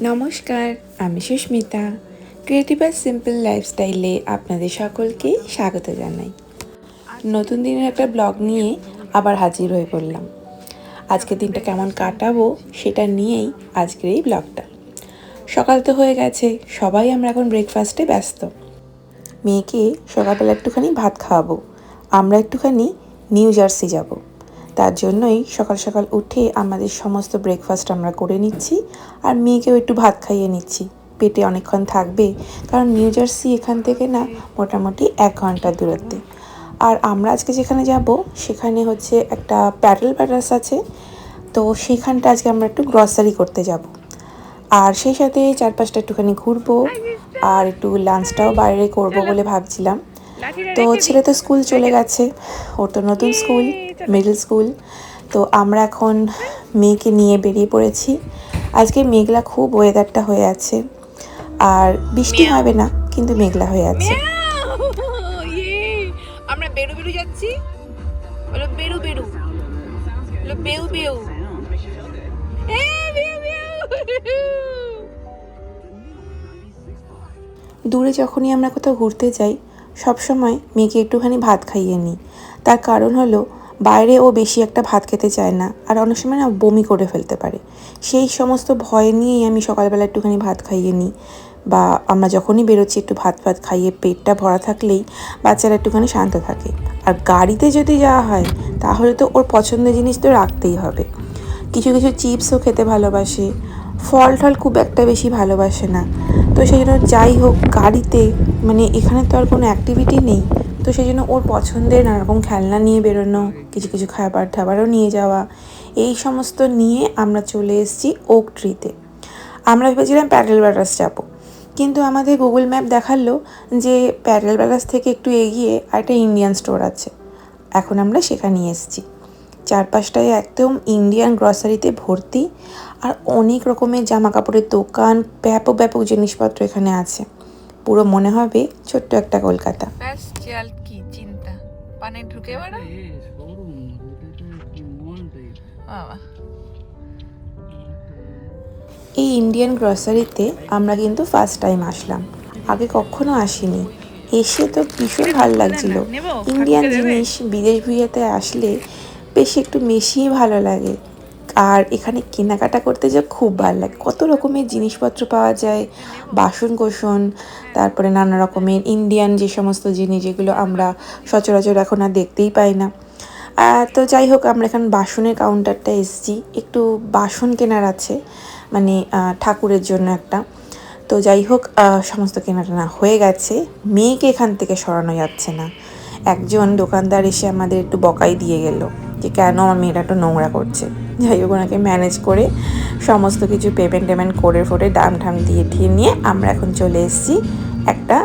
নমস্কার, আমি সুস্মিতা। ক্রিয়েটিভ আর সিম্পল লাইফস্টাইলে আপনাদের সকলকে স্বাগত জানাই। নতুন দিনের একটা ব্লগ নিয়ে আবার হাজির হয়ে পড়লাম। আজকে দিনটা কেমন কাটাবো সেটা নিয়েই আজকের এই ব্লগটা। সকাল তো হয়ে গেছে, সবাই আমরা এখন ব্রেকফাস্টে ব্যস্ত। মেয়েকে সকালবেলা একটুখানি ভাত খাওয়াবো। আমরা একটুখানি নিউ জার্সি যাব। তার জন্যই সকাল সকাল উঠে আমাদের সমস্ত ব্রেকফাস্ট আমরা করে নিচ্ছি আর মেয়েকেও একটু ভাত খাইয়ে নিচ্ছি। পেটে অনেকক্ষণ থাকবে, কারণ নিউ জার্সি এখান থেকে না মোটামুটি এক ঘণ্টার দূরত্বে। আর আমরা আজকে যেখানে যাব, সেখানে হচ্ছে একটা প্যাডেল প্যাটার্স আছে, তো সেখানটা আজকে আমরা একটু গ্রসারি করতে যাব। আর সেই সাথে চারপাশটা একটুখানি ঘুরবো, আর একটু লাঞ্চটাও বাইরে করব বলে ভাবছিলাম। তো ছেলে তো স্কুল চলে গেছে। ওর তো নতুন স্কুল মিডল স্কুল তো আমরা এখন মেয়েকে নিয়ে বেরিয়ে পড়েছি। আজকে মেঘলা খুব ওয়েদারটা হয়ে আছে। আর বৃষ্টি হবে না কিন্তু মেঘলা হয়ে আছে। ইয়ে। আমরা বেরু বেরু যাচ্ছি। বেরু বেরু। বেউ, বেউ। দূরে যখনই আমরা কোথাও ঘুরতে যাই সবসময় মেয়েকে একটুখানি ভাত খাইয়ে নিই। তার কারণ হলো, বাইরে ও বেশি একটা ভাত খেতে চায় না, আর অনেক সময় না বমি করে ফেলতে পারে। সেই সমস্ত ভয় নিয়েই আমি সকালবেলা একটুখানি ভাত খাইয়ে নিই। বা আমরা যখনই বেরোচ্ছি, একটু ভাত ভাত খাইয়ে পেটটা ভরা থাকলেই বাচ্চারা একটুখানি শান্ত থাকে। আর গাড়িতে যদি যাওয়া হয়, তাহলে তো ওর পছন্দের জিনিস তো রাখতেই হবে। কিছু কিছু চিপসও খেতে ভালোবাসে ফল টল খুব একটা বেশি ভালোবাসে না। তো সেই জন্য যাই হোক, গাড়িতে মানে এখানে তো আর কোনো অ্যাক্টিভিটি নেই। তো সেই জন্য ওর পছন্দের নানারকম খেলনা নিয়ে বেরোনো, কিছু কিছু খাবার টাবারও নিয়ে যাওয়া, এই সমস্ত নিয়ে আমরা চলে এসেছি ওক ট্রিতে আমরা ভেবেছিলাম প্যাডেল ব্যাটাস যাব। কিন্তু আমাদের গুগল ম্যাপ দেখাল যে প্যাডেল ব্যাটাস থেকে একটু এগিয়ে একটা ইন্ডিয়ান স্টোর আছে। এখন আমরা সেখানে এসেছি। চারপাশটায় একদম ইন্ডিয়ান গ্রসারিতে ভর্তি। আর অনেক রকমের জামা কাপড়ের দোকান ব্যাপক ব্যাপক জিনিসপত্র এখানে আছে। পুরো মনে হবে ছোট্ট একটা কলকাতা। কি? চিন্তা। পানে ঢুকে বেড়া? এই ইন্ডিয়ান গ্রসারিতে আমরা কিন্তু ফার্স্ট টাইম আসলাম। আগে কখনো আসিনি। এসে তো ভীষণ ভালো লাগছিল। ইন্ডিয়ান জিনিস বিদেশ ভুইয়াতে আসলে বেশ একটু বেশিই ভালো লাগে। আর এখানে কেনাকাটা করতে যে খুব ভালো লাগে। কত রকমের জিনিসপত্র পাওয়া যায় বাসন কোসন তারপরে নানা রকমের ইন্ডিয়ান যে সমস্ত জিনিস, যেগুলো আমরা সচরাচর এখন আর দেখতেই পাই না। তো যাই হোক, আমরা এখন বাসনের কাউন্টারটা এসেছি। একটু বাসন কেনার আছে মানে ঠাকুরের জন্য একটা। তো যাই হোক সমস্ত কেনাটানা হয়ে গেছে। মেয়েকে এখান থেকে সরানো যাচ্ছে না। একজন দোকানদার এসে আমাদের একটু বকাই দিয়ে গেল যে, কেন আমার মেয়েটা একটু নোংরা করছে? যাই হোক, ওনাকে ম্যানেজ করে সমস্ত কিছু পেমেন্ট টেমেন্ট করে ফোরে দাম ঠাম দিয়ে ঠিয়ে নিয়ে আমরা এখন চলে এসেছি একটা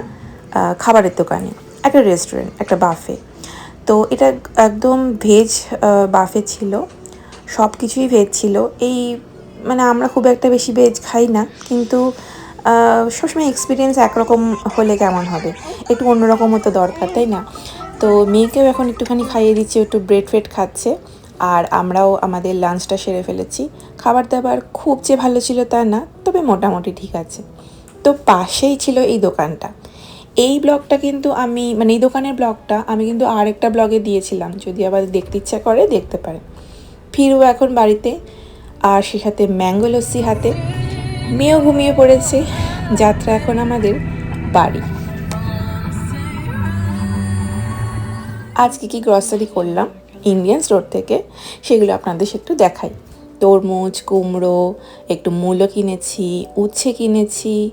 খাবারের দোকানে, একটা রেস্টুরেন্ট একটা বাফে তো এটা একদম ভেজ বাফে ছিল সব কিছুই ভেজ ছিল। এই মানে আমরা খুব একটা বেশি ভেজ খাই না, কিন্তু সবসময় এক্সপিরিয়েন্স একরকম হলে কেমন হবে? একটু অন্যরকমও তো দরকার, তাই না? তো মেয়েকেও এখন একটুখানি খাইয়ে দিচ্ছি একটু ব্রেড ফ্রেড খাচ্ছে। আর আমরাও আমাদের লাঞ্চটা সেরে ফেলেছি। খাবার দাবার খুব যে ভালো ছিল তা না, তবে মোটামুটি ঠিক আছে। তো পাশেই ছিল এই দোকানটা। এই ব্লগটা কিন্তু আমি মানে এই দোকানের ব্লগটা আমি কিন্তু আরেকটা ব্লগে দিয়েছিলাম, যদি আবার দেখতে ইচ্ছা করে, দেখতে পারে ফিরবো এখন বাড়িতে, আর সে সাথে ম্যাঙ্গো লস্যি হাতে মেয়েও ঘুমিয়ে পড়েছে। যাত্রা এখন আমাদের বাড়ি। আজকে কি গ্রসারি করলাম? ইন্ডিয়ান স্টোর থেকে সেগুলো আপনাদের একটু দেখাই। তরমুজ, কুমড়ো, একটু মূলো কিনেছি, উচ্ছে কিনেছি,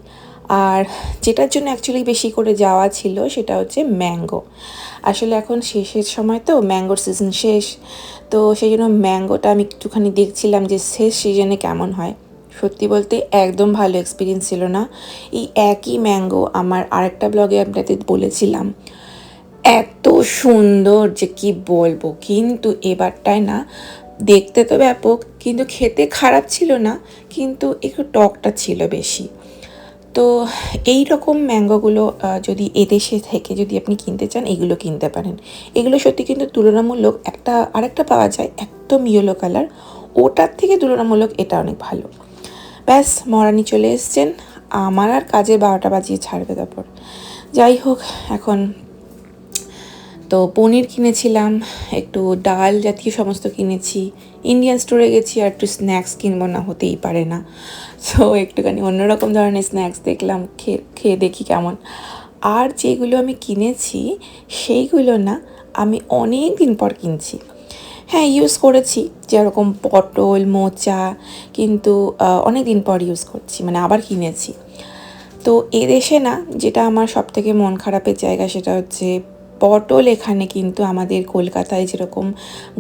আর যেটার জন্য অ্যাকচুয়ালি বেশি করে যাওয়া ছিল সেটা হচ্ছে ম্যাঙ্গো। আসলে এখন শেষের সময় তো, ম্যাঙ্গোর সিজন শেষ, তো সেই জন্য ম্যাঙ্গোটা আমি একটুখানি দেখছিলাম যে শেষ সিজনে কেমন হয়। সত্যি বলতে একদম ভালো এক্সপিরিয়েন্স ছিল না। এই একই ম্যাঙ্গো আমার আরেকটা ব্লগে আপনাদের বলেছিলাম। এত সুন্দর যে কি বলব, কিন্তু এবারটায় না, দেখতে তো ব্যাপক, কিন্তু খেতে খারাপ ছিল না, কিন্তু একটু টকটা ছিল বেশি। তো এই রকম ম্যাঙ্গোগুলো যদি এদেশে থেকে যদি আপনি কিনতে চান, এগুলো কিনতে পারেন। এগুলো সত্যি কিন্তু তুলনামূলক একটা, আরেকটা পাওয়া যায়, একদম ইয়েলো কালার। ওটার থেকে তুলনামূলক এটা অনেক ভালো। ব্যাস, মরানি চলে এসছেন। আমার আর কাজে বারোটা বাজিয়ে ছাড়বে তারপর। যাই হোক, এখন তো পনির কিনেছিলাম, একটু ডাল জাতীয় সমস্ত কিনেছি ইন্ডিয়ান স্টোরে গেছি, আর একটু স্ন্যাক্স কিনবো না হতেই পারে না। সো একটুখানি অন্যরকম ধরনের স্ন্যাক্স দেখলাম খেয়ে খেয়ে দেখি কেমন। আর যেগুলো আমি কিনেছি, সেইগুলো না আমি অনেক দিন পর কিনছি। হ্যাঁ ইউজ করেছি, যেরকম পটল, মোচা, কিন্তু অনেক দিন পর ইউজ করছি মানে আবার কিনেছি। তো এদেশে না, যেটা আমার সব থেকে মন খারাপের জায়গা, সেটা হচ্ছে পটল এখানে কিন্তু আমাদের কলকাতায় যেরকম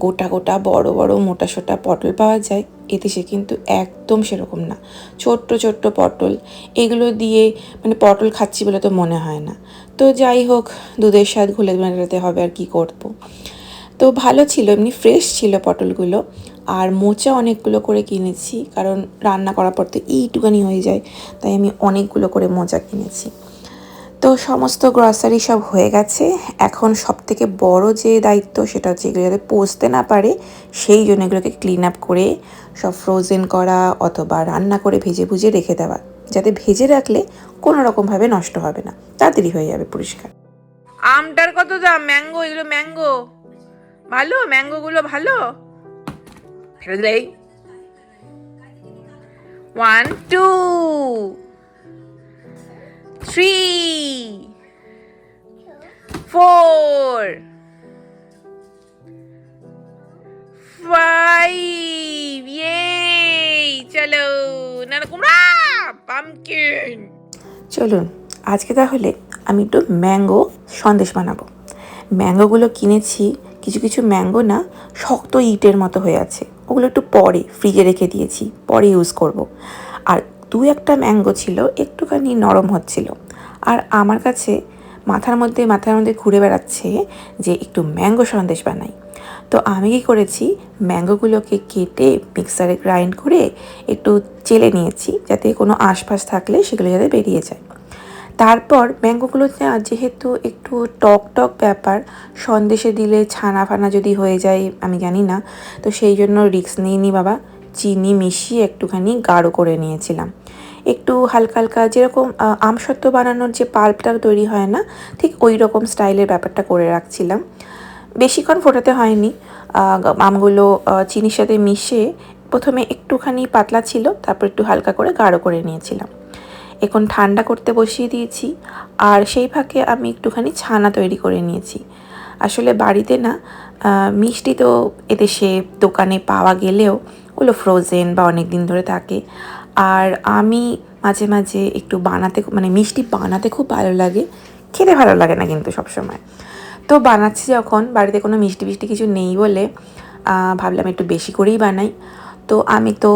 গোটা গোটা বড় বড় মোটা সোটা পটল পাওয়া যায় এতে সে কিন্তু একদম সেরকম না। ছোট্ট ছোট্ট পটল, এগুলো দিয়ে মানে পটল খাচ্ছি বলে তো মনে হয় না। তো যাই হোক, দুধের স্বাদ ঘুলে মেটাতে হবে আর কি করব। তো ভালো ছিল, এমনি ফ্রেশ ছিল পটলগুলো। আর মোচা অনেকগুলো করে কিনেছি, কারণ রান্না করার পর তো এইটুকানি হয়ে যায়, তাই আমি অনেকগুলো করে মোচা কিনেছি। তো সমস্ত গ্রসারি সব হয়ে গেছে। এখন সব থেকে বড় যে দায়িত্ব সেটা হচ্ছে এগুলো যাতে পচতে না পারে, সেই জন্য এগুলোকে ক্লিন আপ করে, সব ফ্রোজেন করা অথবা রান্না করে ভেজে ভুজে রেখে দেওয়া। যাতে ভেজে রাখলে কোনো রকমভাবে নষ্ট হবে না। তাড়াতাড়ি হয়ে যাবে পরিষ্কার। আমটার কত দাম? ম্যাঙ্গো, এগুলো ম্যাঙ্গো। ভালো? ম্যাঙ্গোগুলো ভালো? One two three four five ইয়ে চলো না কুমড়া পামকিন চলুন, আজকে তাহলে আমি একটু ম্যাঙ্গো সন্দেশ বানাবো। ম্যাঙ্গোগুলো কিনেছি, কিছু কিছু ম্যাঙ্গো না শক্ত ইটের মতো হয়ে আছে। ওগুলো একটু পরে ফ্রিজে রেখে দিয়েছি, পরে ইউজ করব। আর দু একটা ম্যাঙ্গো ছিল, একটুখানি নরম হচ্ছিল। আর আমার কাছে মাথার মধ্যে মাথার মধ্যে ঘুরে বেড়াচ্ছে যে একটু ম্যাঙ্গো সন্দেশ বানাই। তো আমি কী করেছি, ম্যাঙ্গোগুলোকে কেটে মিক্সারে গ্রাইন্ড করে একটু চেলে নিয়েছি, যাতে কোনো আশপাশ থাকলে সেগুলো যাতে বেরিয়ে যায়। তারপর ম্যাঙ্গোগুলো যেহেতু একটু টক টক ব্যাপার, সন্দেশে দিলে ছানা ফানা যদি হয়ে যায়, আমি জানি না। তো সেই জন্য রিস্ক নিইনি বাবা, চিনি মিশিয়ে একটুখানি গাঢ় করে নিয়েছিলাম। একটু হালকা হালকা যেরকম আহ, আমসত্ত্ব বানানোর যে পাল্পটা তৈরি হয় না ঠিক ওই রকম স্টাইলের ব্যাপারটা করে রাখছিলাম। বেশিক্ষণ ফোটাতে হয়নি। আমগুলো চিনির সাথে মিশিয়ে প্রথমে একটুখানি পাতলা ছিল তারপর একটু হালকা করে গাঢ় করে নিয়েছিলাম। এখন ঠান্ডা করতে বসিয়ে দিয়েছি আর সেই ফাঁকে আমি একটুখানি ছানা তৈরি করে নিয়েছি। আসলে বাড়িতে না মিষ্টি তো এদেশে দোকানে পাওয়া গেলেও ওগুলো ফ্রোজেন বা অনেক দিন ধরে থাকে। আর আমি মাঝে মাঝে একটু বানাতে মানে মিষ্টি বানাতে খুব ভালো লাগে। খেতে ভালো লাগে না কিন্তু সবসময়। তো বানাচ্ছি যখন, বাড়িতে কোনো মিষ্টি মিষ্টি কিছু নেই বলে ভাবলাম একটু বেশি করেই বানাই। তো আমি তো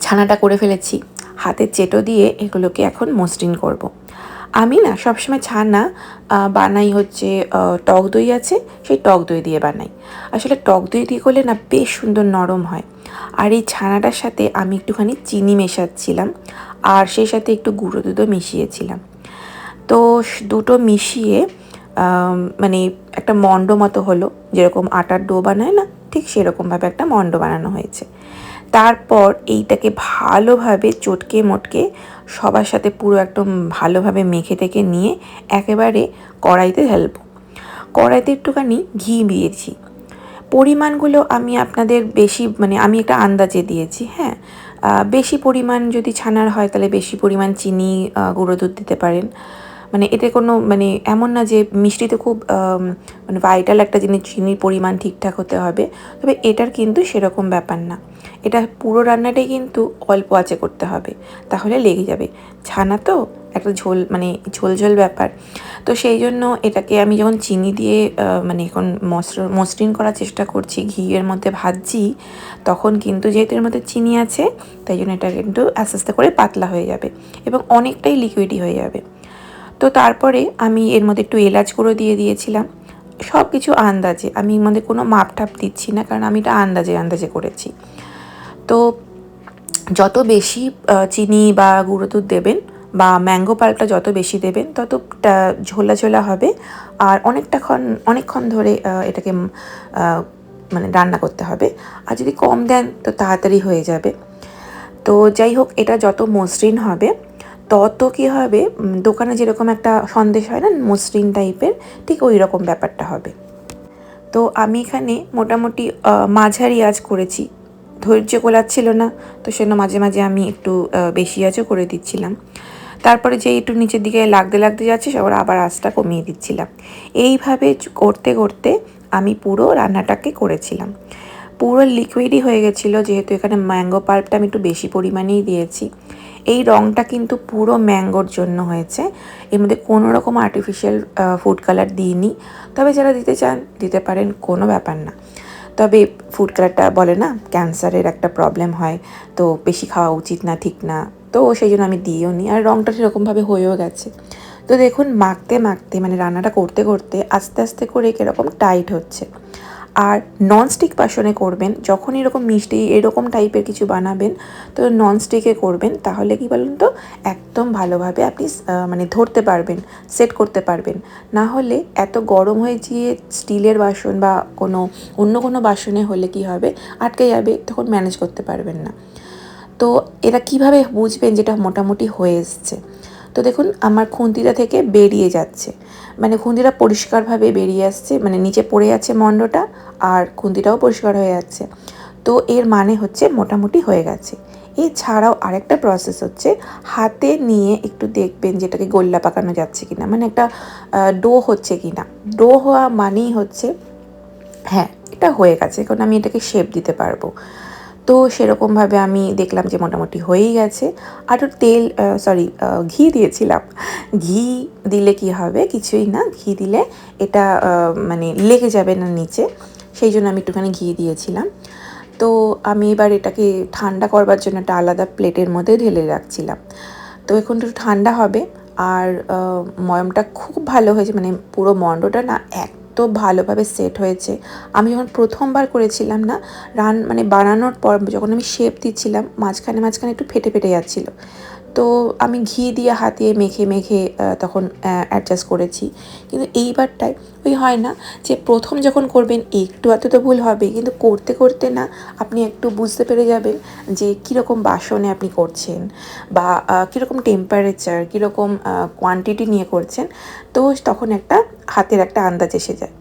ছানাটা করে ফেলেছি। হাতের চেটো দিয়ে এগুলোকে এখন মসৃণ করব। আমি না সবসময় ছানা বানাই হচ্ছে টক দই আছে, সেই টক দই দিয়ে বানাই। আসলে টক দই দিয়ে করলে না বেশ সুন্দর নরম হয়। আর এই ছানাটার সাথে আমি একটুখানি চিনি মেশাচ্ছিলাম, আর সেই সাথে একটু গুঁড়ো দুধও মিশিয়েছিলাম। তো দুটো মিশিয়ে মানে একটা মণ্ড মতো হলো, যেরকম আটার ডো বানায় না, ঠিক সেরকমভাবে একটা মণ্ড বানানো হয়েছে। তারপর এইটাকে ভালোভাবে চটকে মটকে সবার সাথে পুরো একদম ভালোভাবে মেখে থেকে নিয়ে একেবারে কড়াইতে ঢালবো। কড়াইতে একটুখানি ঘি দিয়েছি। পরিমাণগুলো আমি আপনাদের বেশি মানে আমি একটা আন্দাজে দিয়েছি হ্যাঁ? বেশি পরিমাণ যদি ছানার হয়, তাহলে বেশি পরিমাণ চিনি গুঁড়ো দুধ দিতে পারেন। মানে এতে কোনো মানে এমন না যে মিষ্টিতে খুব মানে ভাইটাল একটা জিনিস, চিনির পরিমাণ ঠিকঠাক হতে হবে। তবে এটার কিন্তু সেরকম ব্যাপার না। এটা পুরো রান্নাটাই কিন্তু অল্প আঁচে করতে হবে। তাহলে লেগে যাবে। ছানা তো একটা ঝোল মানে ঝোল ঝোল ব্যাপার। তো সেই জন্য এটাকে আমি যখন চিনি দিয়ে মানে এখন মসৃণ করার চেষ্টা করছি, ঘিয়ের মধ্যে ভাজছি, তখন কিন্তু যেহেতু এর মধ্যে চিনি আছে, তাই জন্য এটা কিন্তু আস্তে আস্তে করে পাতলা হয়ে যাবে এবং অনেকটাই লিকুইডই হয়ে যাবে। তো তারপরে আমি এর মধ্যে একটু এলাচ গুঁড়ো দিয়ে দিয়েছিলাম। সব কিছু আন্দাজে, আমি এর মধ্যে কোনো মাপ টাপ দিচ্ছি না, কারণ আমি এটা আন্দাজে আন্দাজে করেছি। তো যত বেশি চিনি বা গুঁড়ো দুধ দেবেন বা ম্যাঙ্গো পাল্পটা যত বেশি দেবেন, তত ঝোলা ঝোলা হবে। আর অনেকটাক্ষণ অনেকক্ষণ ধরে এটাকে মানে রান্না করতে হবে। আর যদি কম দেন, তো তাড়াতাড়ি হয়ে যাবে। তো যাই হোক, এটা যত মসৃণ হবে, তত কি হবে দোকানে যেরকম একটা সন্দেশ হয় না, মসৃণ টাইপের, ঠিক ওই রকম ব্যাপারটা হবে। তো আমি এখানে মোটামুটি মাঝারি আজ করেছি। ধৈর্য গোলাচ্ছিল না, তো সেজন্য মাঝে মাঝে আমি একটু বেশি আঁচও করে দিচ্ছিলাম। তারপরে যে একটু নিচের দিকে লাগতে লাগতে যাচ্ছে সবার আবার আঁচটা কমিয়ে দিচ্ছিলাম। এইভাবে করতে করতে আমি পুরো রান্নাটাকে করেছিলাম। পুরো লিকুইডই হয়ে গেছিল, যেহেতু এখানে ম্যাঙ্গো পাল্পটা আমি একটু বেশি পরিমাণেই দিয়েছি। এই রঙটা কিন্তু পুরো ম্যাঙ্গোর জন্য হয়েছে। এর মধ্যে কোনো রকম আর্টিফিশিয়াল ফুড কালার দিইনি। তবে যারা দিতে চান, দিতে পারেন, কোনো ব্যাপার না। তবে ফুড কালারটা বলে না ক্যান্সারের একটা প্রবলেম হয়। তো বেশি খাওয়া উচিত না, ঠিক না। তো সেই জন্য আমি দিয়েও নি। আর রঙটা সেরকমভাবে হয়েও গেছে। তো দেখুন, মাখতে মাখতে মানে রান্নাটা করতে করতে আস্তে আস্তে করে কীরকম টাইট হচ্ছে। আর ননস্টিক বাসনে করবেন, যখন এরকম মিষ্টি, এরকম টাইপের কিছু বানাবেন, তো ননস্টিকে করবেন, তাহলে কি বলুন তো, একদম ভালোভাবে আপনি মানে ধরতে পারবেন সেট করতে পারবেন। না হলে এত গরম হয়ে গিয়ে স্টিলের বাসন বা কোনো, অন্য কোনো বাসনে হলে কি হবে, আটকে যাবে, তখন ম্যানেজ করতে পারবেন না। তো এরা কীভাবে বুঝবেন যেটা মোটামুটি হয়ে এসছে? তো দেখুন, আমার খুন্তিটা থেকে বেরিয়ে যাচ্ছে। মানে খুন্তিটা পরিষ্কারভাবে বেরিয়ে আসছে মানে নিচে পড়ে যাচ্ছে মণ্ডটা আর খুন্তিটাও পরিষ্কার হয়ে যাচ্ছে। তো এর মানে হচ্ছে মোটামুটি হয়ে গেছে। এছাড়াও আরেকটা প্রসেস হচ্ছে, হাতে নিয়ে একটু দেখবেন যেটাকে গোল্লা পাকানো যাচ্ছে কিনা। মানে একটা ডো হচ্ছে কিনা। ডো হওয়া মানেই হচ্ছে হ্যাঁ এটা হয়ে গেছে। কারণ আমি এটাকে শেপ দিতে পারব। তো সেরকমভাবে আমি দেখলাম যে মোটামুটি হয়েই গেছে। আর তেল সরি ঘি দিয়েছিলাম। ঘি দিলে কি হবে? কিছুই না, ঘি দিলে এটা মানে লেগে যাবে না নিচে। সেই জন্য আমি একটুখানি ঘি দিয়েছিলাম। তো আমি এবার এটাকে ঠান্ডা করবার জন্য একটা আলাদা প্লেটের মধ্যে ঢেলে রাখছিলাম। তো এখন একটু ঠান্ডা হবে। আর ময়মটা খুব ভালো হয়েছে মানে পুরো মণ্ডটা না এত ভালোভাবে সেট হয়েছে। আমি যখন প্রথমবার করেছিলাম না, রান মানে বানানোর পর যখন আমি শেপ দিচ্ছিলাম, মাঝখানে মাঝখানে একটু ফেটে ফেটে যাচ্ছিল। তো আমি ঘি দিয়ে হাতিয়ে মেখে মেখে তখন অ্যাডজাস্ট করেছি। কিন্তু এইবারটায় ওই হয় না যে প্রথম যখন করবেন, একটু এত তো ভুল হবে, কিন্তু করতে করতে না আপনি একটু বুঝতে পেরে যাবেন যে কীরকম বাসনে আপনি করছেন বা কীরকম টেম্পারেচার কীরকম কোয়ান্টিটি নিয়ে করছেন, তো তখন একটা হাতের একটা আন্দাজ এসে যায়।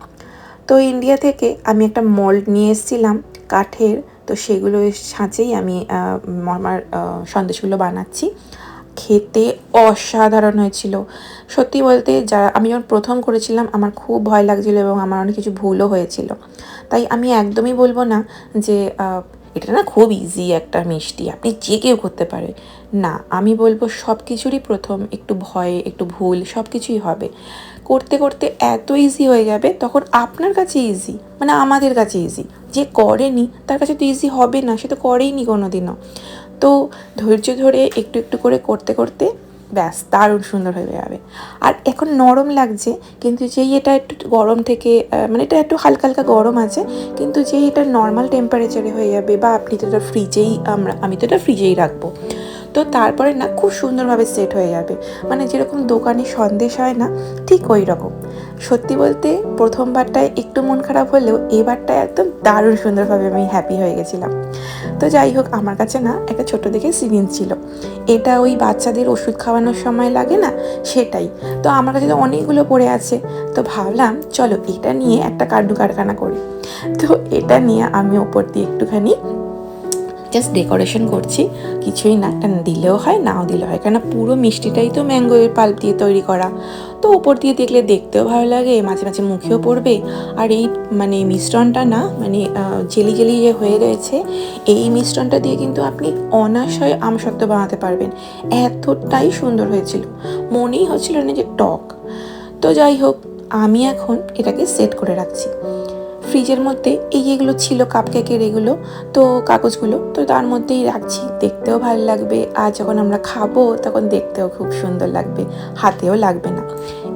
তো ইন্ডিয়া থেকে আমি একটা মোল্ড নিয়ে এসেছিলাম কাঠের, তো সেগুলো সাঁচেই আমি আমার সন্দেশগুলো বানাচ্ছি। খেতে অসাধারণ হয়েছিল। সত্যি বলতে যারা আমি যখন প্রথম করেছিলাম, আমার খুব ভয় লাগছিল এবং আমার অনেক কিছু ভুলও হয়েছিল। তাই আমি একদমই বলব না যে এটা না খুব ইজি একটা মিষ্টি, আপনি যে কেউ করতে পারে। না, আমি বলব সব কিছুরই প্রথম একটু ভয়, একটু ভুল, সব কিছুই হবে। করতে করতে এত ইজি হয়ে যাবে, তখন আপনার কাছে ইজি মানে আমাদের কাছে ইজি যে করেনি, তার কাছে তো ইজি হবে না, সে তো করেইনি কোনো দিনও তো ধৈর্য ধরে একটু একটু করে করতে করতে ব্যাস দারুণ সুন্দর হয়ে যাবে। আর এখন নরম লাগছে, কিন্তু যেই এটা একটু গরম থেকে মানে এটা একটু হালকা হালকা গরম আছে, কিন্তু যেই এটা নর্মাল টেম্পারেচারে হয়ে যাবে, বা আপনি তো এটা ফ্রিজেই আমরা, আমি তো এটা ফ্রিজেই রাখব। তো তারপরে না খুব সুন্দরভাবে সেট হয়ে যাবে। মানে যেরকম দোকানে সন্দেশ হয় না, ঠিক ওই রকম। সত্যি বলতে প্রথমবারটায় একটু মন খারাপ হলেও এবারটায় একদম দারুণ সুন্দরভাবে আমি হ্যাপি হয়ে গেছিলাম। তো যাই হোক, আমার কাছে না একটা ছোটো দেখে সিরিঞ্জ ছিল। এটা ওই বাচ্চাদের ওষুধ খাওয়ানোর সময় লাগে না? সেটাই। তো আমার কাছে তো অনেকগুলো পড়ে আছে। তো ভাবলাম, চলো এটা নিয়ে একটা কার্ডু কারখানা করি। তো এটা নিয়ে আমি ওপর দিয়ে একটুখানি জাস্ট ডেকোরেশন করছি। কিছুই না, একটা দিলেও হয়, নাও দিলে হয়। কেন পুরো মিষ্টিটাই তো ম্যাঙ্গোয়ের পাল্প দিয়ে তৈরি করা। তো ওপর দিয়ে দেখলে দেখতেও ভালো লাগে, মাঝে মাঝে মুখেও পড়বে। আর এই মানে মিশ্রণটা না মানে জেলি জেলি যে হয়ে রয়েছে, এই মিশ্রণটা দিয়ে কিন্তু আপনি অনাশয় আমসত্ত্ব বানাতে পারবেন। এতটাই সুন্দর হয়েছিল। মনেই হচ্ছিল না যে টক। তো যাই হোক, আমি এখন এটাকে সেট করে রাখছি। ফ্রিজের মধ্যে এই যেগুলো ছিল কাপ কাপকেকের এগুলো, তো কাগজগুলো, তো তার মধ্যেই রাখছি। দেখতেও ভালো লাগবে, আর যখন আমরা খাব, তখন দেখতেও খুব সুন্দর লাগবে, হাতেও লাগবে না।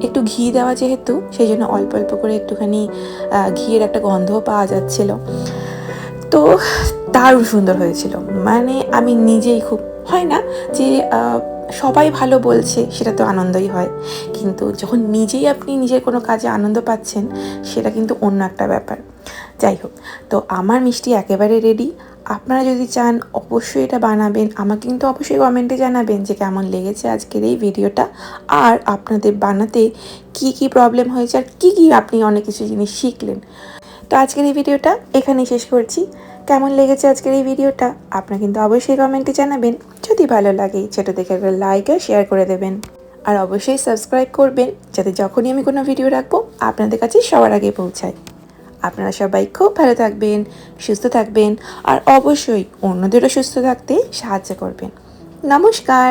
একটু ঘি দেওয়া যেহেতু, সেই জন্য অল্প অল্প করে একটুখানি ঘিয়ের একটা গন্ধও পাওয়া যাচ্ছিল। তো দারুণ সুন্দর হয়েছিল। মানে আমি নিজেই খুব, হয় না যে সবাই ভালো বলছে, সেটা তো আনন্দই হয়। কিন্তু যখন নিজেই আপনি নিজের কোনো কাজে আনন্দ পাচ্ছেন, সেটা কিন্তু অন্য একটা ব্যাপার। যাই হোক, তো আমার মিষ্টি একেবারে রেডি আপনারা যদি চান, অবশ্যই এটা বানাবেন। আমাকে কিন্তু অবশ্যই কমেন্টে জানাবেন যে কেমন লেগেছে আজকের এই ভিডিওটা। আর আপনাদের বানাতে কি কি প্রবলেম হয়েছে আর কী কী আপনি অনেক কিছু জিনিস শিখলেন। তো আজকের এই ভিডিওটা এখানেই শেষ করছি। কেমন লেগেছে আজকের এই ভিডিওটা? আপনারা কিন্তু অবশ্যই কমেন্টে জানাবেন। যদি ভালো লাগে, ছোটো দেখে একটা লাইক আর শেয়ার করে দেবেন। আর অবশ্যই সাবস্ক্রাইব করবেন, যাতে যখনই আমি কোনো ভিডিও রাখব, আপনাদের কাছে সবার আগে পৌঁছায়। আপনারা সবাই খুব ভালো থাকবেন, সুস্থ থাকবেন, আর অবশ্যই অন্যদেরও সুস্থ থাকতে সাহায্য করবেন। নমস্কার!